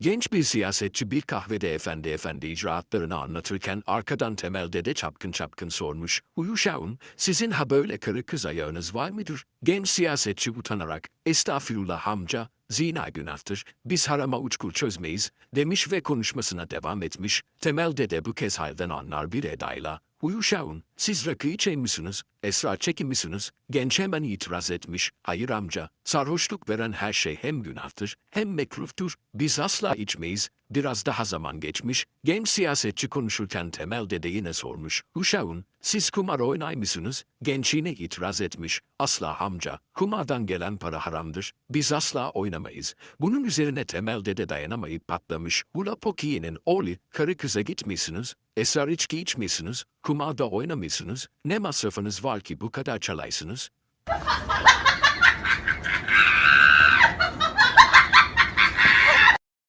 Genç bir siyasetçi bir kahvede efendi efendi icraatlarını anlatırken arkadan Temel Dede çapkın çapkın sormuş. Uyuşağın, sizin ha böyle karı kız ayağınız var mıdır? Genç siyasetçi utanarak, estağfirullah amca, zina günahtır, biz harama uçkur çözmeyiz, demiş ve konuşmasına devam etmiş. Temel Dede bu kez halden anlar bir edayla, Uyuşağın, siz rakı içen misiniz? Esrar çekin misiniz? Genç hemen itiraz etmiş. Hayır amca, sarhoşluk veren her şey hem günahtır hem mekruhtur. Biz asla içmeyiz. Biraz daha zaman geçmiş. Genç siyasetçi konuşurken Temel Dede yine sormuş. Uşağın, siz kumar oynay mısınız? Genç yine itiraz etmiş. Asla amca, kumardan gelen para haramdır. Biz asla oynamayız. Bunun üzerine Temel Dede dayanamayıp patlamış. Ula Pokiye'nin oğlu, karı kıza gitmişsiniz. Esrar içki içmişsiniz. Kumarda oynamışsınız. Ne masrafınız var ki bu kadar çalaysınız?